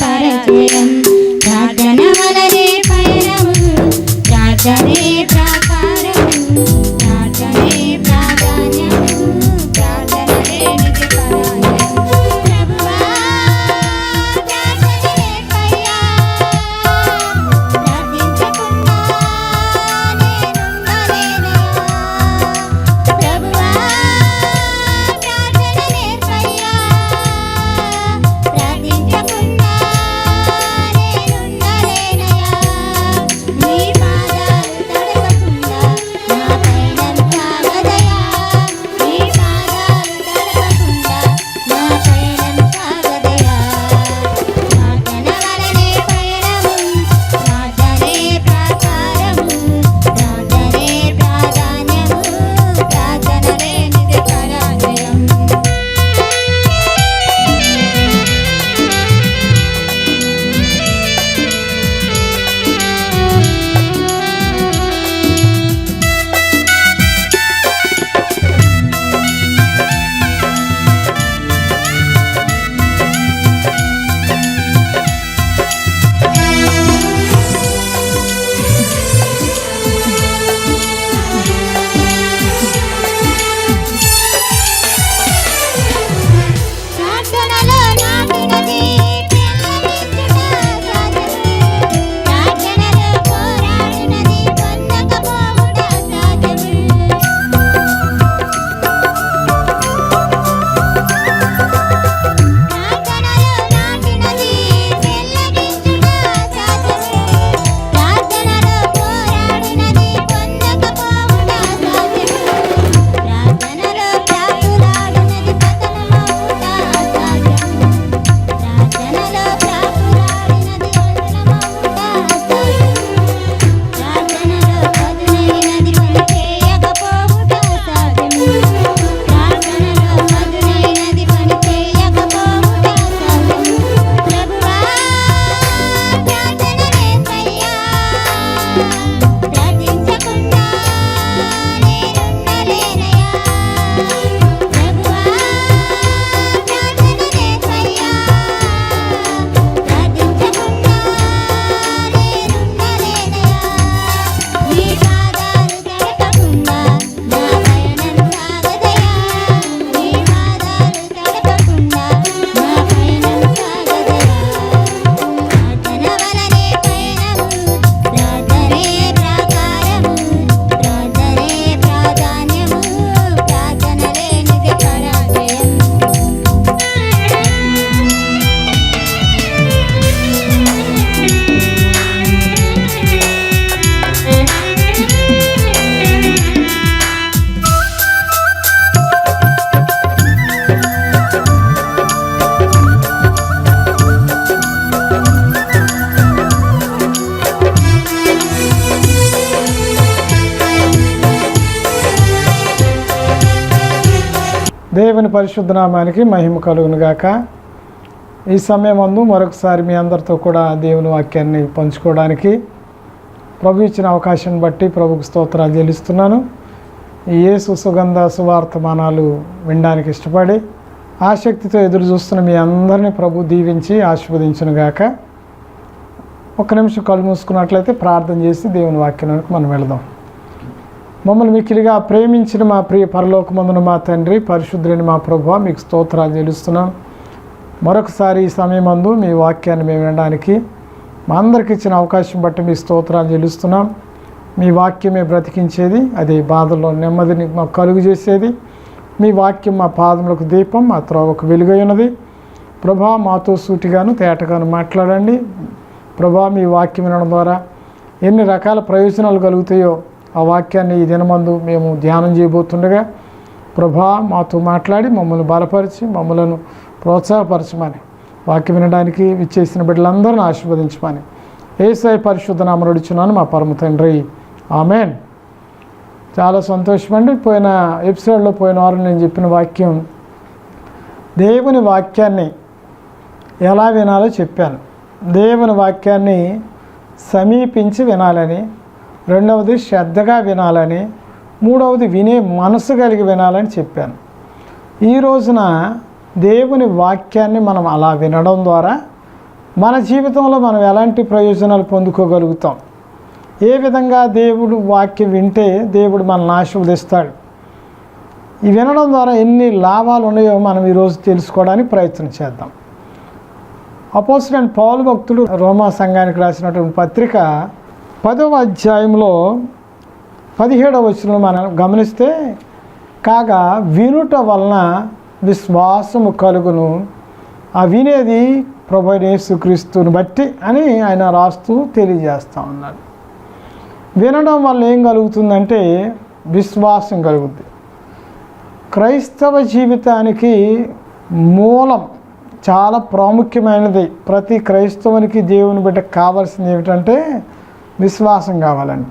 പരജയം పరిశుద్ధనామానికి మహిమ కలుగునుగాక. ఈ సమయం అందు మరొకసారి మీ అందరితో కూడా దేవుని వాక్యాన్ని పంచుకోవడానికి ప్రభు ఇచ్చిన అవకాశం బట్టి ప్రభుకు స్తోత్రాలు చెల్లిస్తున్నాను. యేసు సుగంధ సువార్తమానాలు వినడానికి ఇష్టపడి ఆసక్తితో ఎదురు చూస్తున్న మీ అందరినీ ప్రభు దీవించి ఆశీర్వదించునుగాక. ఒక నిమిషం కళ్ళు మూసుకున్నట్లయితే ప్రార్థన చేసి దేవుని వాక్యానికి మనం వెళదాం. మమ్మల్ని మిక్కిలిగా ప్రేమించిన మా ప్రియ పరలోకమందున మా తండ్రి పరిశుద్ధుని మా ప్రభు మీకు స్తోత్రాలు చెల్లిస్తున్నాం. మరొకసారి ఈ సమయమందు మీ వాక్యాన్ని మేము వినడానికి మా అందరికి ఇచ్చిన అవకాశం బట్టి మీ స్తోత్రాలు చెల్లిస్తున్నాం. మీ వాక్యమే బ్రతికించేది అది బాధల్లో నెమ్మదిని మాకు కలుగు చేసేది. మీ వాక్యం మా పాదములకు దీపం మా త్రోవకు వెలుగై ఉన్నది. ప్రభా మాతో సూటిగాను తేటగాను మాట్లాడండి. ప్రభా మీ వాక్యం వినడం ద్వారా ఎన్ని రకాల ప్రయోజనాలు కలుగుతాయో ఆ వాక్యాన్ని ఈ దినమందు మేము ధ్యానం చేయబోతుండగా ప్రభా మాతో మాట్లాడి మమ్మల్ని బలపరిచి మమ్మలను ప్రోత్సాహపరచమని. వాక్యం వినడానికి విచ్చేసిన బిడ్డలందరిని ఆశీర్వదించమని. ఏసాయి పరిశుద్ధ నామరుడిచున్నాను మా పరమ తండ్రి. ఆమెన్. చాలా సంతోషమండి. పోయిన ఎపిసోడ్లో పోయిన వారం నేను చెప్పిన వాక్యం దేవుని వాక్యాన్ని ఎలా వినాలో చెప్పాను. దేవుని వాక్యాన్ని సమీపించి వినాలని రెండవది శ్రద్ధగా వినాలని మూడవది వినే మనసు కలిగి వినాలని చెప్పాను. ఈ రోజున దేవుని వాక్యాన్ని మనం అలా వినడం ద్వారా మన జీవితంలో మనం ఎలాంటి ప్రయోజనాలు పొందుకోగలుగుతాం? ఏ విధంగా దేవుడు వాక్యం వింటే దేవుడు మనల్ని ఆశీర్వదిస్తాడు? ఈ వినడం ద్వారా ఎన్ని లాభాలు ఉన్నాయో మనం ఈరోజు తెలుసుకోవడానికి ప్రయత్నం చేద్దాం. అపోజిట్ పౌలు భక్తుడు రోమా సంఘానికి రాసినటువంటి పత్రిక పదవ అధ్యాయంలో పదిహేడవ వచ్చిన మనం గమనిస్తే కాగా వినుట వలన విశ్వాసము కలుగును. ఆ వినేది ప్రభు యేసుక్రీస్తుని బట్టి అని ఆయన రాస్తూ తెలియజేస్తూ ఉన్నాడు. వినడం వల్ల ఏం కలుగుతుందంటే విశ్వాసం కలుగుద్ది. క్రైస్తవ జీవితానికి మూలం చాలా ప్రాముఖ్యమైనది ప్రతి క్రైస్తవునికి దేవుని బిడ్డ కావాల్సింది ఏమిటంటే విశ్వాసం కావాలండి.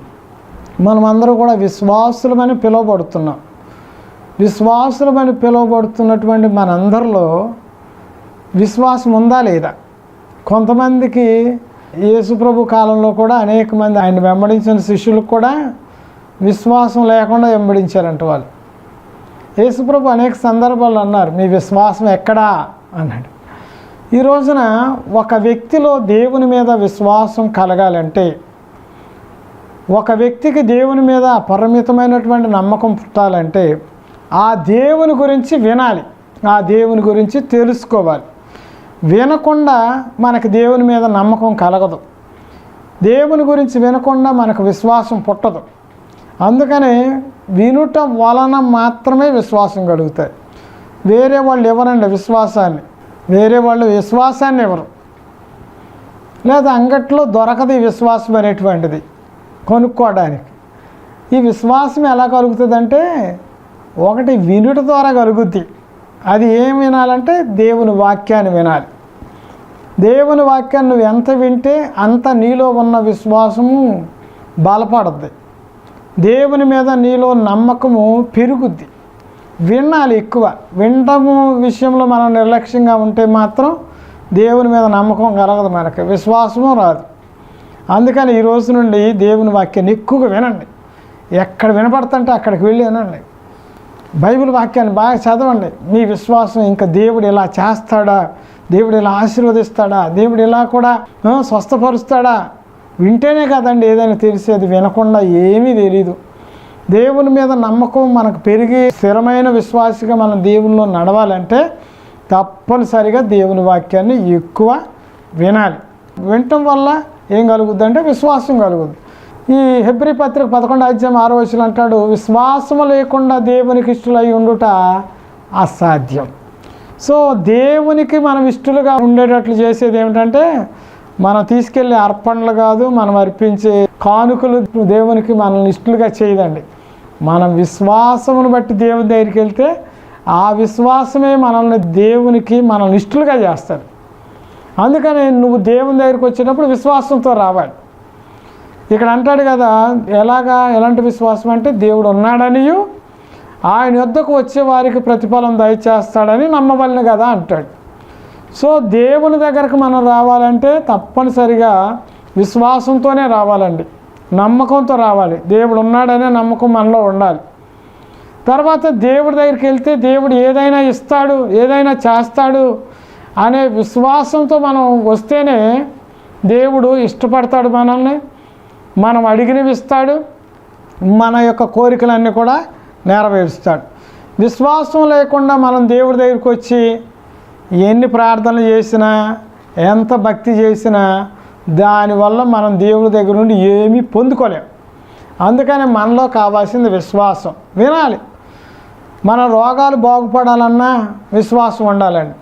మనమందరూ కూడా విశ్వాసులమని పిలువబడుతున్నాం. విశ్వాసులమని పిలువబడుతున్నటువంటి మనందరిలో విశ్వాసం ఉందా లేదా? కొంతమందికి యేసుప్రభు కాలంలో కూడా అనేక మంది ఆయన వెంబడించిన శిష్యులకు కూడా విశ్వాసం లేకుండా వెంబడించారంట వాళ్ళు. యేసుప్రభు అనేక సందర్భాలు అన్నారు మీ విశ్వాసం ఎక్కడా? అన్నాడు. ఈ రోజున ఒక వ్యక్తిలో దేవుని మీద విశ్వాసం కలగాలంటే ఒక వ్యక్తికి దేవుని మీద పరిమితమైనటువంటి నమ్మకం పుట్టాలంటే ఆ దేవుని గురించి వినాలి. ఆ దేవుని గురించి తెలుసుకోవాలి. వినకుండా మనకు దేవుని మీద నమ్మకం కలగదు. దేవుని గురించి వినకుండా మనకు విశ్వాసం పుట్టదు. అందుకని వినుట వలన మాత్రమే విశ్వాసం కలుగుతాయి. వేరే వాళ్ళు ఎవరండి విశ్వాసాన్ని? వేరే వాళ్ళు విశ్వాసాన్ని ఎవరు? లేదా అంగట్లో దొరకదు విశ్వాసం అనేటువంటిది. కొనుక్కోవడానికి. ఈ విశ్వాసం ఎలా కలుగుతుందంటే ఒకటి వినుట ద్వారా కలుగుద్ది. అది ఏం వినాలంటే దేవుని వాక్యాన్ని వినాలి. దేవుని వాక్యాన్ని నువ్వు ఎంత వింటే అంత నీలో ఉన్న విశ్వాసము బలపడుద్ది. దేవుని మీద నీలో నమ్మకము పెరుగుద్ది. వినాలి ఎక్కువ. వినటము విషయంలో మనం నిర్లక్ష్యంగా ఉంటే మాత్రం దేవుని మీద నమ్మకం కలగదు మనకి. విశ్వాసము రాదు. అందుకని ఈ రోజు నుండి దేవుని వాక్యాన్ని ఎక్కువగా వినండి. ఎక్కడ వినపడుతుంటే అక్కడికి వెళ్ళి వినండి. బైబిల్ వాక్యాన్ని బాగా చదవండి. మీ విశ్వాసం ఇంకా దేవుడు ఇలా చేస్తాడా? దేవుడు ఇలా ఆశీర్వదిస్తాడా? దేవుడు ఇలా కూడా స్వస్థపరుస్తాడా? వింటేనే కదండి ఏదైనా తెలిసేది వినకుండా ఏమీ తెలీదు. దేవుని మీద నమ్మకం మనకు పెరిగి స్థిరమైన విశ్వాసిగా మనం దేవుల్లో నడవాలంటే తప్పనిసరిగా దేవుని వాక్యాన్ని ఎక్కువ వినాలి. వినటం వల్ల ఏం కలుగుద్ది అంటే విశ్వాసం కలుగుద్ది. ఈ హెబ్రి పత్రిక పదకొండు అధ్యాయం ఆరో వచ్చిన అంటాడు విశ్వాసము లేకుండా దేవునికి ఇష్టలై ఉండుట అసాధ్యం. సో దేవునికి మనం ఇష్టలుగా ఉండేటట్లు చేసేది ఏమిటంటే మనం తీసుకెళ్ళే అర్పణలు కాదు మనం అర్పించే కానుకలు దేవునికి మనల్ని ఇష్టలుగా చేయదండి. మనం విశ్వాసమును బట్టి దేవుని దగ్గరికి వెళ్తే ఆ విశ్వాసమే మనల్ని దేవునికి మనల్ని ఇష్టలుగా చేస్తారు. అందుకని నువ్వు దేవుని దగ్గరికి వచ్చినప్పుడు విశ్వాసంతో రావాలి. ఇక్కడ అంటాడు కదా ఎలాగా ఎలాంటి విశ్వాసం అంటే దేవుడు ఉన్నాడనియు ఆయన యొద్దకు వచ్చే వారికి ప్రతిఫలం దయచేస్తాడని నమ్మవలను కదా అంటాడు. సో దేవుని దగ్గరకు మనం రావాలంటే తప్పనిసరిగా విశ్వాసంతోనే రావాలండి. నమ్మకంతో రావాలి. దేవుడు ఉన్నాడనే నమ్మకం మనలో ఉండాలి. తర్వాత దేవుడి దగ్గరికి వెళ్తే దేవుడు ఏదైనా ఇస్తాడు ఏదైనా చేస్తాడు అనే విశ్వాసంతో మనం వస్తేనే దేవుడు ఇష్టపడతాడు మనల్ని. మనం అడిగినవి ఇస్తాడు. మన యొక్క కోరికలన్నీ కూడా నెరవేరుస్తాడు. విశ్వాసం లేకుండా మనం దేవుడి దగ్గరికి వచ్చి ఎన్ని ప్రార్థనలు చేసినా ఎంత భక్తి చేసినా దానివల్ల మనం దేవుడి దగ్గర నుండి ఏమీ పొందుకోలేం. అందుకని మనలో కావాల్సింది విశ్వాసం. వినాలి. మన రోగాలు బాగుపడాలన్నా విశ్వాసం ఉండాలండి.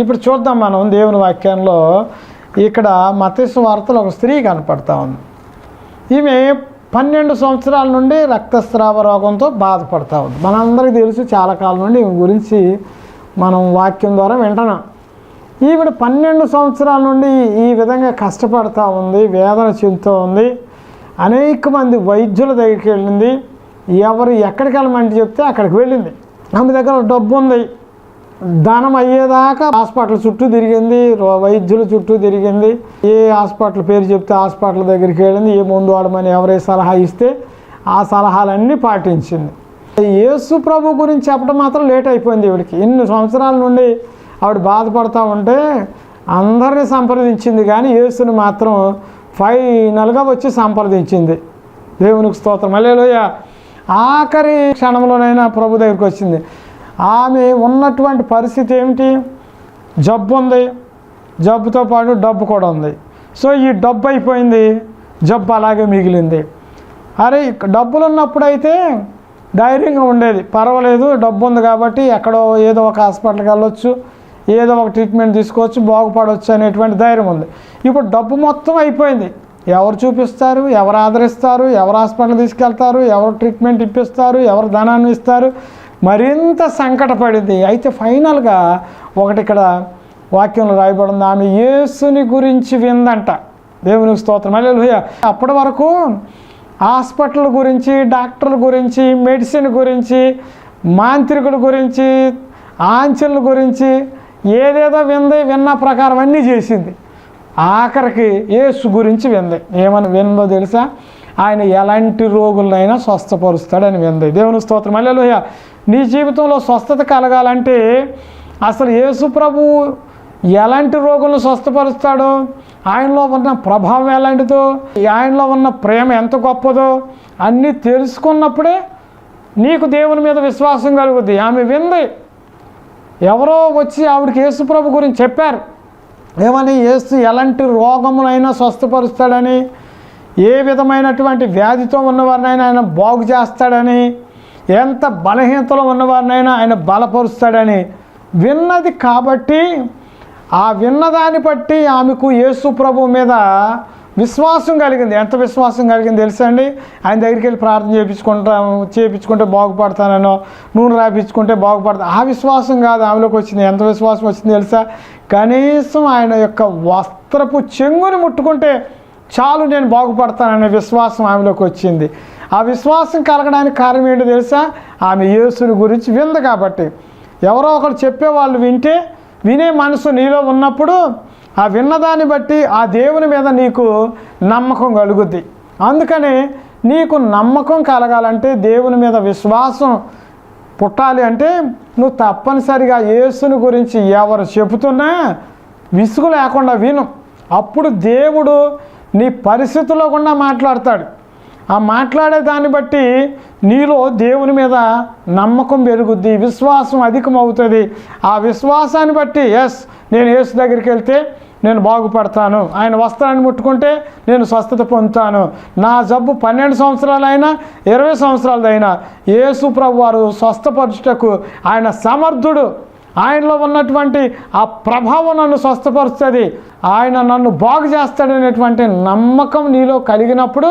ఇప్పుడు చూద్దాం మనం దేవుని వాక్యంలో ఇక్కడ మతస్సు వార్తలు ఒక స్త్రీ కనపడతా ఉంది. ఈమె పన్నెండు సంవత్సరాల నుండి రక్తస్రావ రోగంతో బాధపడతా ఉంది. మనందరికీ తెలుసు చాలా కాలం నుండి ఈమె గురించి మనం వాక్యం ద్వారా వింటున్నాం. ఈవిడ పన్నెండు సంవత్సరాల నుండి ఈ విధంగా కష్టపడతా ఉంది వేదన చెందుతూ ఉంది. అనేక మంది వైద్యుల దగ్గరికి వెళ్ళింది. ఎవరు ఎక్కడికి వెళ్ళమంటే చెప్తే అక్కడికి వెళ్ళింది. ఆమె దగ్గర డబ్బు ఉంది. ధనం అయ్యేదాకా హాస్పిటల్ చుట్టూ తిరిగింది వైద్యుల చుట్టూ తిరిగింది. ఏ హాస్పిటల్ పేరు చెప్తే హాస్పిటల్ దగ్గరికి వెళ్ళింది ఏ ముందు వాడమని ఎవరే సలహా ఇస్తే ఆ సలహాలన్నీ పాటించింది. యేసు ప్రభు గురించి చెప్పడం మాత్రం లేట్ అయిపోయింది ఇవిడికి ఎన్ని సంవత్సరాల నుండి ఆవిడ బాధపడతా ఉంటే అందరిని సంప్రదించింది కానీ యేసుని మాత్రం ఫైనల్గా వచ్చి సంప్రదించింది. దేవునికి స్తోత్రం. మళ్ళీ ఆఖరి క్షణంలోనైనా ప్రభు దగ్గరికి వచ్చింది. ఆమె ఉన్నటువంటి పరిస్థితి ఏమిటి? జబ్బు ఉంది. జబ్బుతో పాటు డబ్బు కూడా ఉంది. సో ఈ డబ్బు అయిపోయింది. జబ్బు అలాగే మిగిలింది. అరే డబ్బులు ఉన్నప్పుడైతే ధైర్యంగా ఉండేది. పర్వాలేదు డబ్బు ఉంది కాబట్టి ఎక్కడో ఏదో ఒక హాస్పిటల్కి వెళ్ళొచ్చు ఏదో ఒక ట్రీట్మెంట్ తీసుకోవచ్చు బాగుపడవచ్చు అనేటువంటి ధైర్యం ఉంది. ఇప్పుడు డబ్బు మొత్తం అయిపోయింది. ఎవరు చూపిస్తారు? ఎవరు ఆదరిస్తారు? ఎవరు హాస్పిటల్ తీసుకెళ్తారు? ఎవరు ట్రీట్మెంట్ ఇప్పిస్తారు? ఎవరు ధనాన్ని ఇస్తారు? మరింత సంకటపడింది. అయితే ఫైనల్గా ఒకటి ఇక్కడ వాక్యంలో రాయబడింది. ఆమె యేసుని గురించి విందంట. దేవునికి స్తోత్రం. మళ్ళీ అప్పటి వరకు హాస్పిటల్ గురించి డాక్టర్ల గురించి మెడిసిన్ గురించి మాంత్రికుల గురించి ఆంచెల గురించి ఏదేదో వింది విన్న ప్రకారం అన్నీ చేసింది. ఆఖరికి యేసు గురించి వింది. ఏమని విందో తెలుసా? ఆయన ఎలాంటి రోగులనైనా స్వస్థపరుస్తాడని వింది దేవుని స్తోత్రం. మళ్ళీ నీ జీవితంలో స్వస్థత కలగాలంటే అసలు యేసు ప్రభు ఎలాంటి రోగులను స్వస్థపరుస్తాడో ఆయనలో ఉన్న ప్రభావం ఎలాంటిదో ఆయనలో ఉన్న ప్రేమ ఎంత గొప్పదో అన్నీ తెలుసుకున్నప్పుడే నీకు దేవుని మీద విశ్వాసం కలుగుద్ది. ఆమె వింది. ఎవరో వచ్చి ఆవిడకి యేసుప్రభు గురించి చెప్పారు. ఏమని? యేసు ఎలాంటి రోగమునైనా స్వస్థపరుస్తాడని ఏ విధమైనటువంటి వ్యాధితో ఉన్నవారినైనా ఆయన బాగు చేస్తాడని ఎంత బలహీనతలో ఉన్నవారినైనా ఆయన బలపరుస్తాడని విన్నది కాబట్టి ఆ విన్నదాన్ని బట్టి ఆమెకు యేసు ప్రభు మీద విశ్వాసం కలిగింది. ఎంత విశ్వాసం కలిగింది తెలుసా అండి? ఆయన దగ్గరికి వెళ్ళి ప్రార్థన చేయించుకుంటాం చేయించుకుంటే బాగుపడతానో నూనె రాపించుకుంటే బాగుపడతా ఆ విశ్వాసం కాదు ఆమెలోకి వచ్చింది. ఎంత విశ్వాసం వచ్చింది తెలుసా? కనీసం ఆయన యొక్క వస్త్రపు చెంగుని ముట్టుకుంటే చాలు నేను బాగుపడతాననే విశ్వాసం ఆమెలోకి వచ్చింది. ఆ విశ్వాసం కలగడానికి కారణం ఏంటో తెలుసా? ఆమె యేసుని గురించి వింది కాబట్టి. ఎవరో ఒకరు చెప్పేవాళ్ళు వింటే వినే మనసు నీలో ఉన్నప్పుడు ఆ విన్నదాన్ని బట్టి ఆ దేవుని మీద నీకు నమ్మకం కలుగుద్ది. అందుకని నీకు నమ్మకం కలగాలంటే దేవుని మీద విశ్వాసం పుట్టాలి అంటే నువ్వు తప్పనిసరిగా యేసుని గురించి ఎవరు చెబుతున్నా విసుగు లేకుండా విను. అప్పుడు దేవుడు నీ పరిస్థితుల్లో కూడా మాట్లాడతాడు. ఆ మాట్లాడే దాన్ని బట్టి నీలో దేవుని మీద నమ్మకం పెరుగుద్ది విశ్వాసం అధికమవుతుంది. ఆ విశ్వాసాన్ని బట్టి ఎస్ నేను యేసు దగ్గరికి వెళ్తే నేను బాగుపడతాను. ఆయన వస్త్రాన్ని ముట్టుకుంటే నేను స్వస్థత పొందుతాను. నా జబ్బు పన్నెండు సంవత్సరాలైనా ఇరవై సంవత్సరాలదైనా యేసు ప్రభు వారు స్వస్థపరచుటకు ఆయన సమర్థుడు. ఆయనలో ఉన్నటువంటి ఆ ప్రభావం నన్ను స్వస్థపరుస్తుంది. ఆయన నన్ను బాగు చేస్తాడనేటువంటి నమ్మకం నీలో కలిగినప్పుడు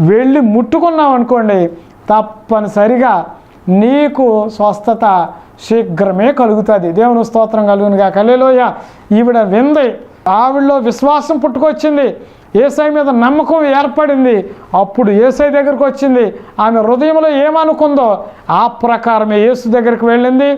వెళ్ళి ముట్టుకున్నావు అనుకోండి తప్పనిసరిగా నీకు స్వస్థత శీఘ్రమే కలుగుతుంది. దేవుని స్తోత్రం కలుగునుగా కలేలోయ ఈవిడ వింది. ఆవిడలో విశ్వాసం పుట్టుకొచ్చింది. ఏసై మీద నమ్మకం ఏర్పడింది. అప్పుడు ఏసై దగ్గరికి వచ్చింది. ఆమె హృదయంలో ఏమనుకుందో ఆ ప్రకారమే యేసు దగ్గరికి వెళ్ళింది.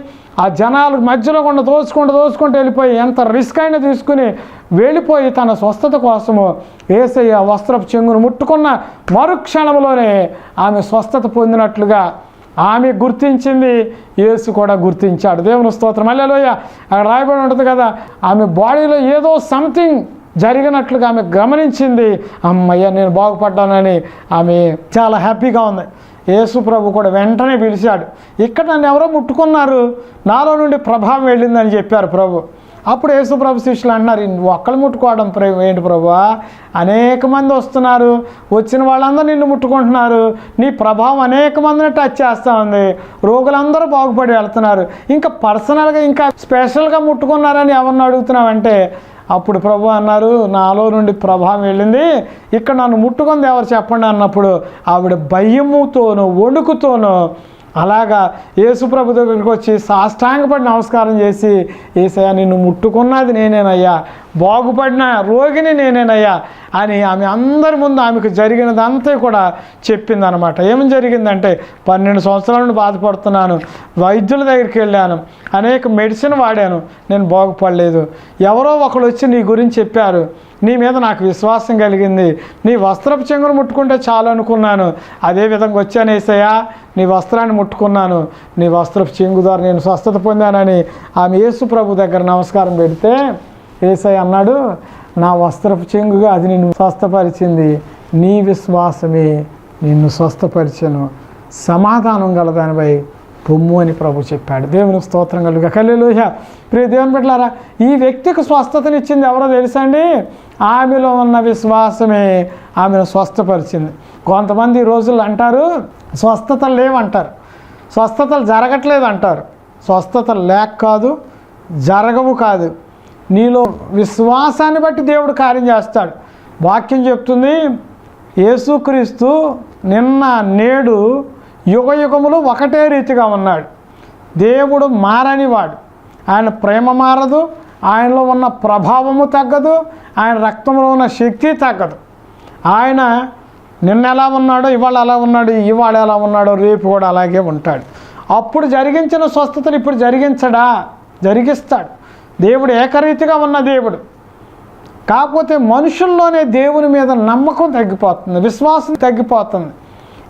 ఆ జనాలు మధ్యలో కొండ దోచుకుంటూ దోచుకుంటూ వెళ్ళిపోయి ఎంత రిస్క్ అయినా తీసుకుని వెళ్ళిపోయి తన స్వస్థత కోసము ఏసయ్య వస్త్రపు చెంగును ముట్టుకున్న మరుక్షణంలోనే ఆమె స్వస్థత పొందినట్లుగా ఆమె గుర్తించింది. యేసు కూడా గుర్తించాడు. దేవుని స్తోత్రం. మళ్ళీ అక్కడ రాయబడి ఉంటుంది కదా ఆమె బాడీలో ఏదో సంథింగ్ జరిగినట్లుగా ఆమె గమనించింది అమ్మయ్య నేను బాగుపడ్డానని ఆమె చాలా హ్యాపీగా ఉంది. యేసు ప్రభు కూడా వెంటనే పిలిచాడు ఇక్కడ నన్ను ఎవరో ముట్టుకున్నారు నాలో నుండి ప్రభావం వెళ్ళిందని చెప్పారు ప్రభు. అప్పుడు యేసుప్రభు శిష్యులు అంటున్నారు ఒక్కళ్ళు ముట్టుకోవడం ఏంటి ప్రభు? అనేక మంది వస్తున్నారు వచ్చిన వాళ్ళందరూ నిన్ను ముట్టుకుంటున్నారు నీ ప్రభావం అనేక మందిని టచ్ చేస్తూ ఉంది రోగులందరూ బాగుపడి వెళ్తున్నారు ఇంకా పర్సనల్గా ఇంకా స్పెషల్గా ముట్టుకున్నారని ఎవరిని అడుగుతున్నావంటే అప్పుడు ప్రభు అన్నారు నాలో నుండి ప్రభావం వెళ్ళింది. ఇక్కడ నన్ను ముట్టుకుంది ఎవరు చెప్పండి అన్నప్పుడు ఆవిడ భయముతోనూ వణుకుతోనూ అలాగా యేసుప్రభు దగ్గరికి వచ్చి సాష్టాంగపడి నమస్కారం చేసి ఏసయ్యా నిన్ను ముట్టుకున్నది నేనేనయ్యా బాగుపడిన రోగిని నేనేనయ్యా అని ఆమె అందరి ముందు ఆమెకు జరిగినదంతా కూడా చెప్పిందనమాట. ఏం జరిగిందంటే పన్నెండు సంవత్సరాల నుండి బాధపడుతున్నాను వైద్యుల దగ్గరికి వెళ్ళాను అనేక మెడిసిన్ వాడాను నేను బాగుపడలేదు. ఎవరో ఒకరు వచ్చి నీ గురించి చెప్పారు నీ మీద నాకు విశ్వాసం కలిగింది. నీ వస్త్రపు చెంగును ముట్టుకుంటే చాలు అనుకున్నాను. అదే విధంగా వచ్చాను ఏసయ్యా నీ వస్త్రాన్ని ముట్టుకున్నాను. నీ వస్త్రపు చెంగు ద్వారా నేను స్వస్థత పొందానని ఆమె యేసు ప్రభు దగ్గర నమస్కారం పెడితే ఏసయ్య అన్నాడు నా వస్త్రపు చెంగుగా అది నిన్ను స్వస్థపరిచింది. నీ విశ్వాసమే నిన్ను స్వస్థపరిచను. సమాధానం గలదానిపై పొమ్ము అని ప్రభు చెప్పాడు. దేవుని స్తోత్రం కలుగా కల్లెలుహ ప్రియ దేవుని పెట్టారా ఈ వ్యక్తికి స్వస్థతనిచ్చింది ఎవరో తెలుసండి ఆమెలో ఉన్న విశ్వాసమే ఆమెను స్వస్థపరిచింది. కొంతమంది రోజులు అంటారు స్వస్థతలు లేవంటారు. స్వస్థతలు జరగట్లేదు అంటారు. స్వస్థతలు లేక కాదు జరగవు కాదు. నీలో విశ్వాసాన్ని బట్టి దేవుడు కార్యం చేస్తాడు. వాక్యం చెప్తుంది యేసుక్రీస్తు నిన్న నేడు యుగ యుగములు ఒకటే రీతిగా ఉన్నాడు. దేవుడు మారనివాడు. ఆయన ప్రేమ మారదు ఆయనలో ఉన్న ప్రభావము తగ్గదు ఆయన రక్తంలో ఉన్న శక్తి తగ్గదు. ఆయన నిన్న ఎలా ఉన్నాడో ఇవాళ ఎలా ఉన్నాడు ఇవాళ ఎలా ఉన్నాడో రేపు కూడా అలాగే ఉంటాడు. అప్పుడు జరిగించిన స్వస్థతను ఇప్పుడు జరిగించడా? జరిగిస్తాడు. దేవుడు ఏకరీతిగా ఉన్న దేవుడు. కాకపోతే మనుషుల్లోనే దేవుని మీద నమ్మకం తగ్గిపోతుంది విశ్వాసం తగ్గిపోతుంది.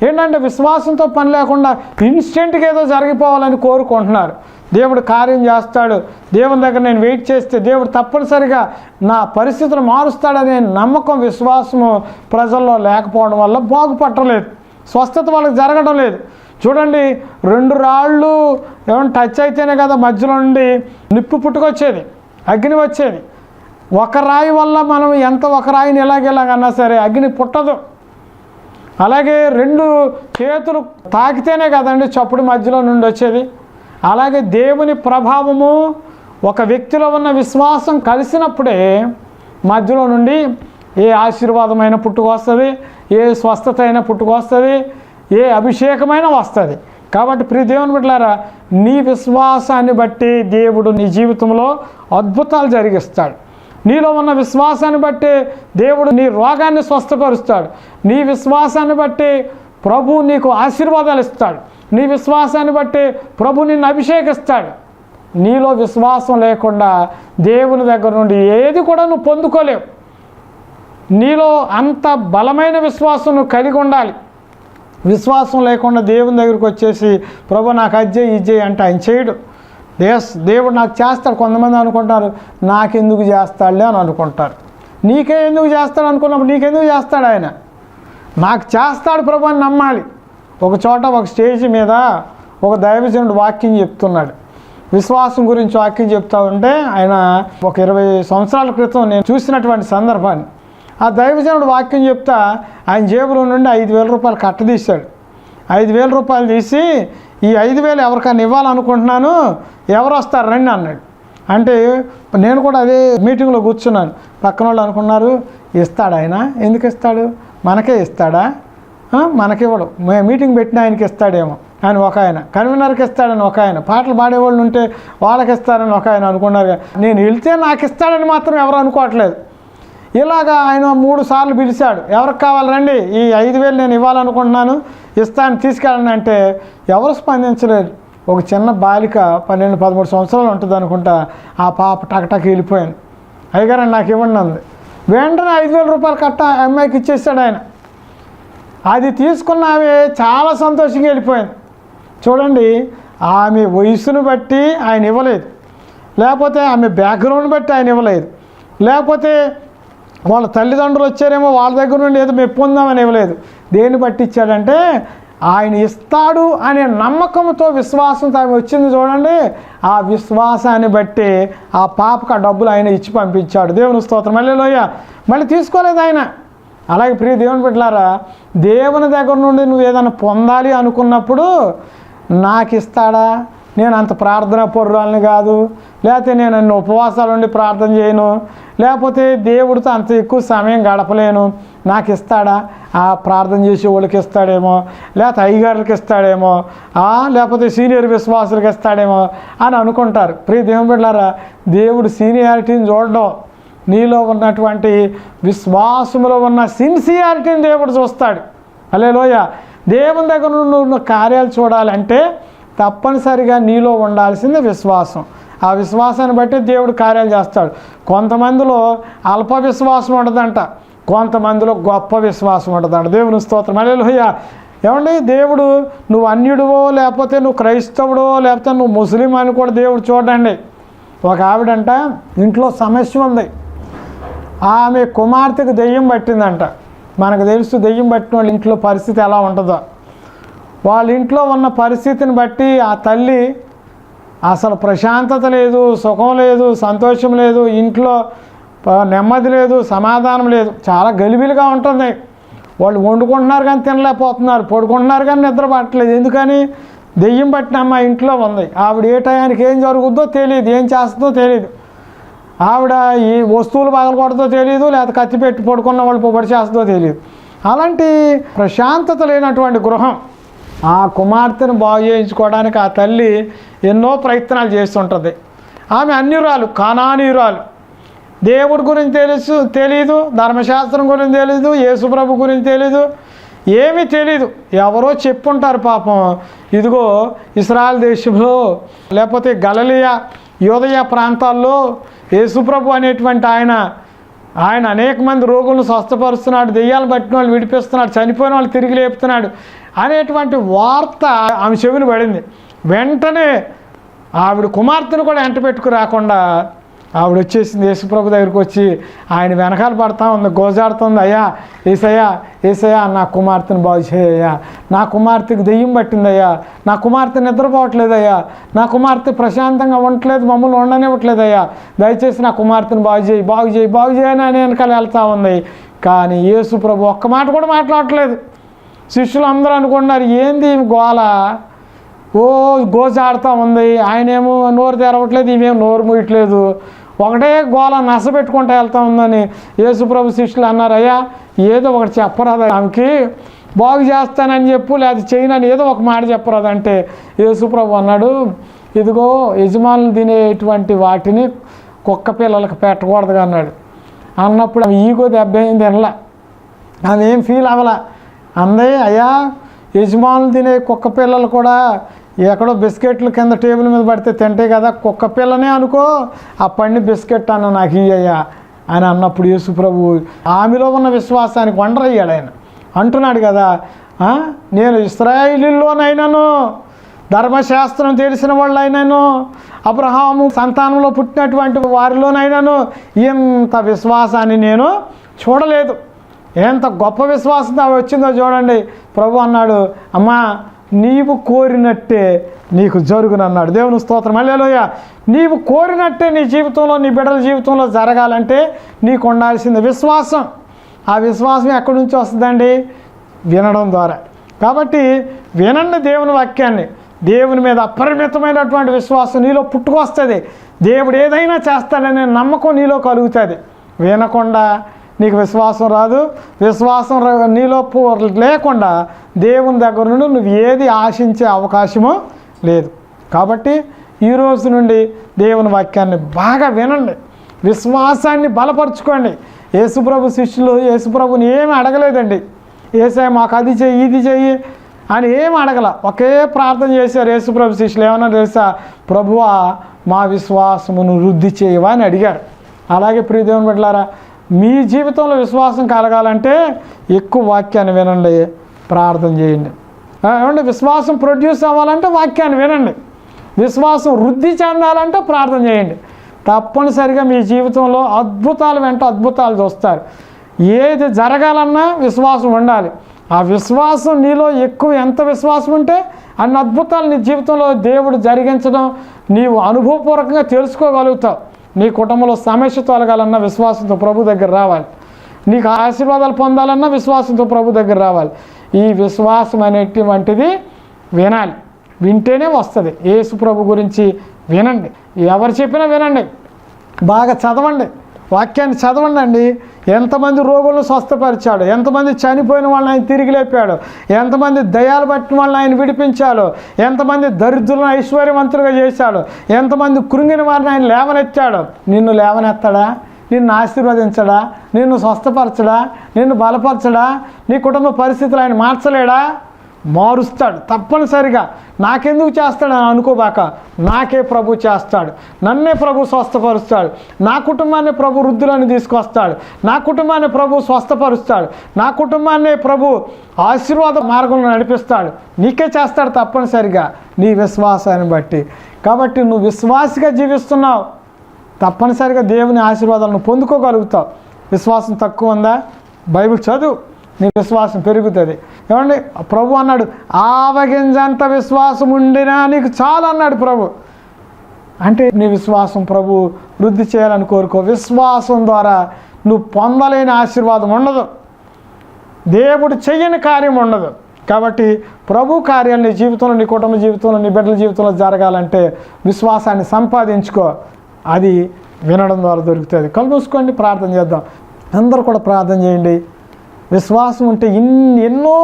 ఏంటంటే విశ్వాసంతో పని లేకుండా ఇన్స్టెంట్గా ఏదో జరిగిపోవాలని కోరుకుంటున్నారు. దేవుడు కార్యం చేస్తాడు. దేవుని దగ్గర నేను వెయిట్ చేస్తే దేవుడు తప్పనిసరిగా నా పరిస్థితులు మారుస్తాడనే నమ్మకం విశ్వాసము ప్రజల్లో లేకపోవడం వల్ల బాగుపట్టలేదు స్వస్థత వాళ్ళకి జరగడం లేదు. చూడండి రెండు రాళ్ళు ఏమైనా టచ్ అయితేనే కదా మధ్యలో నుండి నిప్పు పుట్టుకొచ్చేది అగ్ని వచ్చేది. ఒక రాయి వల్ల మనం ఎంత ఒక రాయిని ఎలాగెలాగన్నా సరే అగ్ని పుట్టదు. అలాగే రెండు చేతులు తాకితేనే కదండి చప్పుడు మధ్యలో నుండి వచ్చేది. అలాగే దేవుని ప్రభావము ఒక వ్యక్తిలో ఉన్న విశ్వాసం కలిసినప్పుడే మధ్యలో నుండి ఏ ఆశీర్వాదమైన పుట్టుకొస్తుంది ఏ స్వస్థత అయినా పుట్టుకొస్తుంది ఏ అభిషేకమైన వస్తుంది. కాబట్టి ప్రియ దేవుని బిడ్డలారా నీ విశ్వాసాన్ని బట్టి దేవుడు నీ జీవితంలో అద్భుతాలు జరిగిస్తాడు. నీలో ఉన్న విశ్వాసాన్ని బట్టి దేవుడు నీ రోగాన్ని స్వస్థపరుస్తాడు. నీ విశ్వాసాన్ని బట్టి ప్రభు నీకు ఆశీర్వాదాలు ఇస్తాడు. నీ విశ్వాసాన్ని బట్టి ప్రభు నిన్ను అభిషేకిస్తాడు. నీలో విశ్వాసం లేకుండా దేవుని దగ్గర నుండి ఏది కూడా నువ్వు పొందుకోలేవు. నీలో అంత బలమైన విశ్వాసం నువ్వు కలిగి ఉండాలి. విశ్వాసం లేకుండా దేవుని దగ్గరికి వచ్చేసి ప్రభు నాకు అజ్జే ఇజ్జే అంటే ఆయన చేయడు. దేశ దేవుడు నాకు చేస్తాడు. కొంతమంది అనుకుంటారు నాకెందుకు చేస్తాడులే అని అనుకుంటారు. నీకే ఎందుకు చేస్తాడు అనుకున్నప్పుడు నీకెందుకు చేస్తాడు ఆయన? నాకు చేస్తాడు ప్రభు అని నమ్మాలి. ఒక చోట ఒక స్టేజ్ మీద ఒక దైవజనుడు వాక్యం చెప్తున్నాడు. విశ్వాసం గురించి వాక్యం చెప్తా ఉంటే ఆయన ఒక ఇరవై సంవత్సరాల క్రితం నేను చూసినటువంటి సందర్భాన్ని. ఆ దైవజనుడు వాక్యం చెప్తా ఆయన జేబులో నుండి ఐదు వేల రూపాయలు కట్టదీశాడు. ఐదు వేల రూపాయలు తీసి ఈ ఐదు వేలు ఎవరికైనా ఇవ్వాలనుకుంటున్నాను ఎవరు వస్తారు? రండి అన్నాడు. అంటే నేను కూడా అదే మీటింగ్లో కూర్చున్నాను. పక్కన వాళ్ళు అనుకున్నారు ఇస్తాడు ఆయన? ఎందుకు ఇస్తాడు? మనకే ఇస్తాడా? మనకివ్వడు మే- మీటింగ్ పెట్టిన ఆయనకి ఇస్తాడేమో అని ఒక ఆయన. కన్వీనర్కి ఇస్తాడని ఒక ఆయన. పాటలు పాడేవాళ్ళు ఉంటే వాళ్ళకి ఇస్తారని ఒక ఆయన అనుకున్నారు. నేను వెళ్తే నాకు ఇస్తాడని మాత్రం ఎవరు అనుకోవట్లేదు. ఇలాగా ఆయన మూడు సార్లు పిలిచాడు. ఎవరికి కావాలి? రండి. ఈ ఐదు వేలు నేను ఇవ్వాలనుకుంటున్నాను. ఇస్తాను తీసుకెళ్ళండి అంటే ఎవరు స్పందించలేదు. ఒక చిన్న బాలిక పన్నెండు పదమూడు సంవత్సరాలు ఉంటుంది అనుకుంటా ఆ పాప టకటక వెళ్ళిపోయింది. అయ్యగారండి నాకు ఇవ్వండి అంది. వెంటనే ఐదు వేల రూపాయలు కట్ట అమ్మాయికి ఇచ్చేసాడు ఆయన. అది తీసుకున్న ఆమె చాలా సంతోషంగా వెళ్ళిపోయింది. చూడండి ఆమె వయసును బట్టి ఆయన ఇవ్వలేదు. లేకపోతే ఆమె బ్యాక్గ్రౌండ్ బట్టి ఆయన ఇవ్వలేదు. లేకపోతే వాళ్ళ తల్లిదండ్రులు వచ్చారేమో వాళ్ళ దగ్గర నుండి ఏదో మెప్పు ఉందామని ఇవ్వలేదు. దేన్ని బట్టి ఇచ్చాడంటే ఆయన ఇస్తాడు అనే నమ్మకంతో విశ్వాసం తాము వచ్చింది చూడండి. ఆ విశ్వాసాన్ని బట్టి ఆ పాపకు ఆ డబ్బులు ఆయన ఇచ్చి పంపించాడు. దేవుని స్తోత్రం. మళ్ళీ లోయ. మళ్ళీ తీసుకోలేదు ఆయన. అలాగే ప్రియ దేవుని బిడ్డలారా దేవుని దగ్గర నుండి నువ్వు ఏదైనా పొందాలి అనుకున్నప్పుడు నాకు ఇస్తాడా? నేను అంత ప్రార్థన పొర్రాలని కాదు లేకపోతే నేను అన్ని ఉపవాసాలు ఉండి ప్రార్థన చేయను లేకపోతే దేవుడితో అంత ఎక్కువ సమయం గడపలేను. నాకు ఇస్తాడా? ఆ ప్రార్థన చేసే వాళ్ళకి ఇస్తాడేమో లేకపోతే అయ్యగారులకి ఇస్తాడేమో లేకపోతే సీనియర్ విశ్వాసులకు ఇస్తాడేమో అని అనుకుంటారు. ప్రియ దేవుని దేవుడు సీనియారిటీని చూడడం నీలో ఉన్నటువంటి విశ్వాసములో ఉన్న సిన్సియారిటీని దేవుడు చూస్తాడు. అలే లోయ దేవుని దగ్గర నువ్వు కార్యాలు చూడాలంటే తప్పనిసరిగా నీలో ఉండాల్సింది విశ్వాసం. ఆ విశ్వాసాన్ని బట్టి దేవుడు కార్యాలు చేస్తాడు. కొంతమందిలో అల్ప విశ్వాసం ఉండదంట. కొంతమందిలో గొప్ప విశ్వాసం ఉండదంట. దేవుని స్తోత్రం. అలేలోయ ఏమండి? దేవుడు నువ్వు అన్యుడివో లేకపోతే నువ్వు క్రైస్తవుడో లేకపోతే నువ్వు ముస్లిం అని కూడా దేవుడు చూడండి. ఒక ఆవిడంట ఇంట్లో సమస్య ఉంది. ఆమె కుమార్తెకు దెయ్యం పట్టిందంట. మనకు తెలుసు దెయ్యం పట్టిన వాళ్ళ ఇంట్లో పరిస్థితి ఎలా ఉంటుందో. వాళ్ళ ఇంట్లో ఉన్న పరిస్థితిని బట్టి ఆ తల్లి అసలు ప్రశాంతత లేదు సుఖం లేదు సంతోషం లేదు ఇంట్లో నెమ్మది లేదు సమాధానం లేదు. చాలా గలిబిలిగా ఉంటుంది. వాళ్ళు వండుకుంటున్నారు కానీ తినలేకపోతున్నారు పడుకుంటున్నారు కానీ నిద్ర పట్టలేదు ఎందుకని? దెయ్యం పట్టిన అమ్మ ఇంట్లో ఉంది. ఆవిడ ఏ టయానికి ఏం జరుగుద్దో తెలియదు ఏం చేస్తుందో తెలియదు ఆవిడ ఈ వస్తువులు పగలకూడదో తెలియదు లేకపోతే కత్తి పెట్టి పడుకున్న వాళ్ళు పొడి చేస్తుందో తెలియదు అలాంటి ప్రశాంతత లేనటువంటి గృహం ఆ కుమార్తెను బాగు చేయించుకోవడానికి ఆ తల్లి ఎన్నో ప్రయత్నాలు చేస్తుంటుంది. ఆమె అన్యురాలు కానానీయురాలు. దేవుడి గురించి తెలుసు తెలీదు ధర్మశాస్త్రం గురించి తెలీదు యేసుప్రభు గురించి తెలీదు ఏమీ తెలీదు. ఎవరో చెప్పుంటారు పాపం. ఇదిగో ఇస్రాయల్ దేశంలో లేకపోతే గలలియా యోదయ ప్రాంతాల్లో యేసుప్రభు అనేటువంటి ఆయన ఆయన అనేక మంది రోగులను స్వస్థపరుస్తున్నాడు దెయ్యాలు పట్టిన వాళ్ళు విడిపిస్తున్నాడు చనిపోయిన వాళ్ళు తిరిగి లేపుతున్నాడు. అనేటువంటి వార్త ఆమె చెవిని పడింది. వెంటనే ఆవిడ కుమార్తెను కూడా వెంట పెట్టుకు రాకుండా ఆవిడ వచ్చేసింది. యేసుప్రభు దగ్గరికి వచ్చి ఆయన వెనకాల పడతా ఉంది గోజాడుతుంది అయ్యా ఏసయ్యా ఏసయ్యా నా కుమార్తెను బాగు చేయ్యా నా కుమార్తెకి దెయ్యం పట్టిందయ్యా. నా కుమార్తె నిద్రపోవట్లేదయ్యా. నా కుమార్తె ప్రశాంతంగా ఉండట్లేదు మమ్మల్ని ఉండనివ్వట్లేదయ్యా. దయచేసి నా కుమార్తెను బాగు చేయి బాగు చేయి బాగు చేయని అని వెనకాల వెళ్తా ఉంది. కానీ యేసుప్రభు ఒక్క మాట కూడా మాట్లాడట్లేదు. శిష్యులు అందరూ అనుకుంటున్నారు ఏంది ఈమె గోల? ఓ గోజాడుతూ ఉంది. ఆయనేమో నోరు తెరవట్లేదు ఇవేం నోరు మూయట్లేదు. ఒకటే గోల నసపెట్టుకుంటా వెళ్తా ఉందని యేసుప్రభు శిష్యులు అన్నారు అయ్యా ఏదో ఒకటి చెప్పరాదు ఆమెకి. బాగు చేస్తానని చెప్పు లేదా చేయనని ఏదో ఒక మాట చెప్పరాదంటే యేసుప్రభు అన్నాడు ఇదిగో యజమానులు తినేటువంటి వాటిని కుక్క పిల్లలకు పెట్టకూడదు అన్నాడు. అన్నప్పుడు ఆమె ఈగో దెబ్బ అయింది తినలా. ఆమె ఏం ఫీల్ అవ్వలా. అందే అయ్యా యజమానులు తినే కుక్క పిల్లలు కూడా ఎక్కడో బిస్కెట్లు కింద టేబుల్ మీద పడితే తింటే కదా కుక్క పిల్లనే అనుకో ఆ పండి బిస్కెట్ అన్న నాకు ఇయ్యయ్యా అని అన్నప్పుడు యేసుప్రభు ఆమెలో ఉన్న విశ్వాసానికి వండర్ అయ్యాడు ఆయన. అంటున్నాడు కదా నేను ఇస్రాయిలీలోనైనాను ధర్మశాస్త్రం తెలిసిన వాళ్ళైనాను అబ్రహాము సంతానంలో పుట్టినటువంటి వారిలోనైనాను ఇంత విశ్వాసాన్ని నేను చూడలేదు. ఎంత గొప్ప విశ్వాసం అవి వచ్చిందో చూడండి. ప్రభు అన్నాడు అమ్మా నీవు కోరినట్టే నీకు జరుగునన్నాడు దేవుని స్తోత్రం. అల్లేలోయ నీవు కోరినట్టే నీ జీవితంలో నీ బిడ్డల జీవితంలో జరగాలంటే నీకు ఉండాల్సింది విశ్వాసం. ఆ విశ్వాసం ఎక్కడి నుంచి వస్తుందండి? వినడం ద్వారా. కాబట్టి వినండి దేవుని వాక్యాన్ని. దేవుని మీద అపరిమితమైనటువంటి విశ్వాసం నీలో పుట్టుకొస్తుంది. దేవుడు ఏదైనా చేస్తాడనే నమ్మకం నీలో కలుగుతుంది. వినకుండా నీకు విశ్వాసం రాదు. విశ్వాసం నీలో లేకుండా దేవుని దగ్గర నుండి నువ్వు ఏది ఆశించే అవకాశము లేదు. కాబట్టి ఈరోజు నుండి దేవుని వాక్యాన్ని బాగా వినండి. విశ్వాసాన్ని బలపరుచుకోండి. యేసుప్రభు శిష్యులు యేసుప్రభుని ఏమి అడగలేదండి. ఏసే మాకు అది చెయ్యి ఇది చెయ్యి అని ఏం అడగల. ఒకే ప్రార్థన చేశారు యేసుప్రభు శిష్యులు. ఏమన్నా తెలుసా? ప్రభువా మా విశ్వాసమును వృద్ధి చేయవా అని అడిగారు. అలాగే ప్రియదేవుని బిడ్డలారా మీ జీవితంలో విశ్వాసం కలగాలంటే ఎక్కువ వాక్యాన్ని వినండి ప్రార్థన చేయండి. ఏమండి? విశ్వాసం ప్రొడ్యూస్ అవ్వాలంటే వాక్యాన్ని వినండి. విశ్వాసం వృద్ధి చెందాలంటే ప్రార్థన చేయండి. తప్పనిసరిగా మీ జీవితంలో అద్భుతాలు వెంట అద్భుతాలు చూస్తారు. ఏది జరగాలన్నా విశ్వాసం ఉండాలి. ఆ విశ్వాసం నీలో ఎక్కువ ఎంత విశ్వాసం ఉంటే అన్ని అద్భుతాలు నీ జీవితంలో దేవుడు జరిగించడం నీవు అనుభవపూర్వకంగా తెలుసుకోగలుగుతావు. నీ కుటుంబంలో సమస్య తొలగాలన్నా విశ్వాసంతో ప్రభు దగ్గర రావాలి. నీకు ఆశీర్వాదాలు పొందాలన్నా విశ్వాసంతో ప్రభు దగ్గర రావాలి. ఈ విశ్వాసం అనేటువంటిది వినాలి. వింటేనే వస్తుంది. యేసు ప్రభు గురించి వినండి. ఎవరు చెప్పినా వినండి. బాగా చదవండి. వాక్యాన్ని చదవండి అండి ఎంతమంది రోగులను స్వస్థపరిచాడు? ఎంతమంది చనిపోయిన వాళ్ళని ఆయన తిరిగి లేపాడు? ఎంతమంది దయాలు పట్టిన వాళ్ళని ఆయన విడిపించాడు? ఎంతమంది దరిద్రులను ఐశ్వర్యవంతులుగా చేశాడు? ఎంతమంది కృంగిన వారిని ఆయన లేవనెత్తాడు? నిన్ను లేవనెత్తాడా? నిన్ను ఆశీర్వదించడా? నిన్ను స్వస్థపరచడా? నిన్ను బలపరచడా? నీ కుటుంబ పరిస్థితులు ఆయన మార్చలేడా? మారుస్తాడు తప్పనిసరిగా. నాకెందుకు చేస్తాడని అనుకోబాక నాకే ప్రభు చేస్తాడు. నన్నే ప్రభు స్వస్థపరుస్తాడు. నా కుటుంబాన్ని ప్రభు వృద్ధులను తీసుకొస్తాడు. నా కుటుంబాన్ని ప్రభు స్వస్థపరుస్తాడు. నా కుటుంబాన్ని ప్రభు ఆశీర్వాద మార్గంలో నడిపిస్తాడు. నీకే చేస్తాడు తప్పనిసరిగా. నీ విశ్వాసాన్ని బట్టి. కాబట్టి నువ్వు విశ్వాసిగా జీవిస్తున్నావు. తప్పనిసరిగా దేవుని ఆశీర్వాదాలను పొందుకోగలుగుతావు. విశ్వాసం తక్కువ ఉందా? బైబిల్ చదువు. నీ విశ్వాసం పెరుగుతుంది. ఏమండి? ప్రభు అన్నాడు ఆవగింజంత విశ్వాసం ఉండినా నీకు చాలు అన్నాడు ప్రభు. అంటే నీ విశ్వాసం ప్రభు వృద్ధి చేయాలని కోరుకో. విశ్వాసం ద్వారా నువ్వు పొందలేని ఆశీర్వాదం ఉండదు. దేవుడు చెయ్యని కార్యం ఉండదు. కాబట్టి ప్రభు కార్యాలు నీ జీవితంలో నీ కుటుంబ జీవితంలో నీ బిడ్డల జీవితంలో జరగాలంటే విశ్వాసాన్ని సంపాదించుకో. అది వినడం ద్వారా దొరుకుతుంది. కళ్ళు ప్రార్థన చేద్దాం. అందరూ కూడా ప్రార్థన చేయండి. విశ్వాసం ఉంటే ఇన్ని ఎన్నో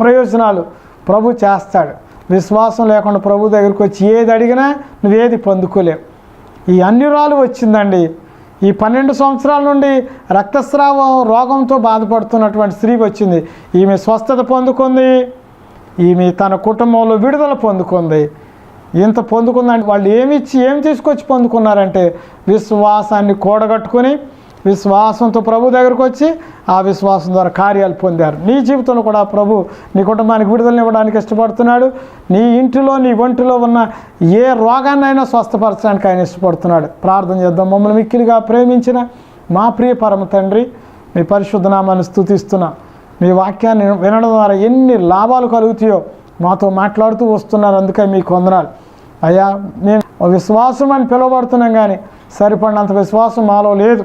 ప్రయోజనాలు ప్రభు చేస్తాడు. విశ్వాసం లేకుండా ప్రభు దగ్గరికి వచ్చి ఏది అడిగినా నువ్వేది పొందుకోలేవు. ఈ అన్యురాలు వచ్చిందండి. ఈ పన్నెండు సంవత్సరాల నుండి రక్తస్రావం రోగంతో బాధపడుతున్నటువంటి స్త్రీ వచ్చింది. ఈమె స్వస్థత పొందుకుంది. ఈమె తన కుటుంబంలో విడుదల పొందుకుంది. ఇంత పొందుకుందంటే వాళ్ళు ఏమిచ్చి ఏమి తీసుకొచ్చి పొందుకున్నారంటే విశ్వాసాన్ని కూడగట్టుకొని విశ్వాసంతో ప్రభు దగ్గరకు వచ్చి ఆ విశ్వాసం ద్వారా కార్యాలు పొందారు. నీ జీవితంలో కూడా ప్రభు నీ కుటుంబానికి విడుదలనివ్వడానికి ఇష్టపడుతున్నాడు. నీ ఇంటిలో నీ ఒంటిలో ఉన్న ఏ రోగాన్నైనా స్వస్థపరచడానికి ఆయన ఇష్టపడుతున్నాడు. ప్రార్థన చేద్దాం. మమ్మల్ని మిక్కిలిగా ప్రేమించిన మా ప్రియ పరమ తండ్రి మీ పరిశుద్ధనామాన్ని స్థుతిస్తున్నా మీ వాక్యాన్ని వినడం ద్వారా ఎన్ని లాభాలు కలుగుతాయో మాతో మాట్లాడుతూ వస్తున్నారు. అందుకే మీకు వందనాలు. అయ్యా మేము విశ్వాసం అని పిలువబడుతున్నాం కానీ సరిపడినంత విశ్వాసం మాలో లేదు.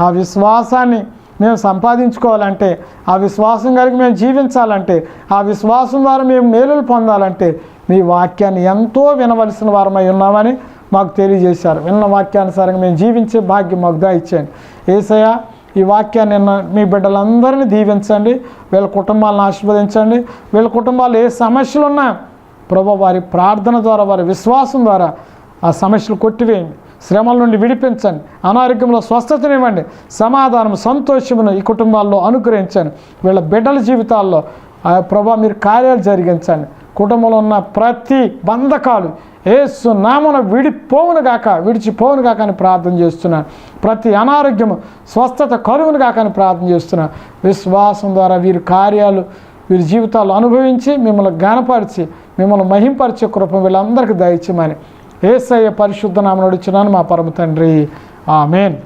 ఆ విశ్వాసాన్ని మేము సంపాదించుకోవాలంటే ఆ విశ్వాసం కలిగి మేము జీవించాలంటే ఆ విశ్వాసం ద్వారా మేము మేలులు పొందాలంటే మీ వాక్యాన్ని ఎంతో వినవలసిన వారమై ఉన్నామని మాకు తెలియజేశారు. విన్న వాక్యానుసారంగా మేము జీవించే భాగ్యం మాకు దయచేయండి. ఏసయ్య ఈ వాక్యాన్ని మీ బిడ్డలందరినీ దీవించండి. వీళ్ళ కుటుంబాలను ఆశీర్వదించండి. వీళ్ళ కుటుంబాలు ఏ సమస్యలు ఉన్నా ప్రభు వారి ప్రార్థన ద్వారా వారి విశ్వాసం ద్వారా ఆ సమస్యలు కొట్టివేయండి. శ్రమల నుండి విడిపించండి. అనారోగ్యంలో స్వస్థతనివ్వండి. సమాధానం సంతోషమును ఈ కుటుంబాల్లో అనుగ్రహించండి. వీళ్ళ బిడ్డల జీవితాల్లో ప్రభా మీరు కార్యాలు జరిగించండి. కుటుంబంలో ఉన్న ప్రతి బంధకాలు ఏసు నామన విడిపోవును గాక విడిచిపోవును గాక అని ప్రార్థన చేస్తున్నాను. ప్రతి అనారోగ్యము స్వస్థత కరువును గాక అని ప్రార్థన చేస్తున్నాను. విశ్వాసం ద్వారా వీరి కార్యాలు వీరి జీవితాలు అనుభవించి మిమ్మల్ని గానపరిచి మిమ్మల్ని మహింపరిచే కృప వీళ్ళందరికీ దయచేమని ఏసయ్య పరిశుద్ధ నామను మా పరమ తండ్రి. ఆమెన్.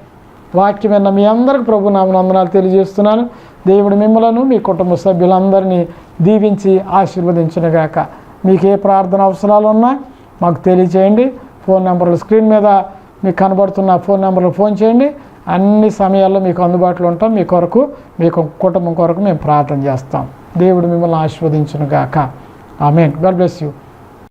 వాక్యం విన్న మీ అందరికి ప్రభు నామనందనాలు తెలియజేస్తున్నాను. దేవుడు మిమ్మలను మీ కుటుంబ సభ్యులందరినీ దీవించి ఆశీర్వదించునుగాక. మీకు ఏ ప్రార్థన అవసరాలు ఉన్నా మాకు తెలియచేయండి ఫోన్ నెంబర్లు స్క్రీన్ మీద మీకు కనబడుతున్న ఫోన్ నెంబర్లు ఫోన్ చేయండి. అన్ని సమయాల్లో మీకు అందుబాటులో ఉంటాం. మీ కొరకు మీ కుటుంబం కొరకు మేము ప్రార్థన చేస్తాం. దేవుడు మిమ్మల్ని ఆశీర్వదించునుగాక. ఆమెన్. God bless you.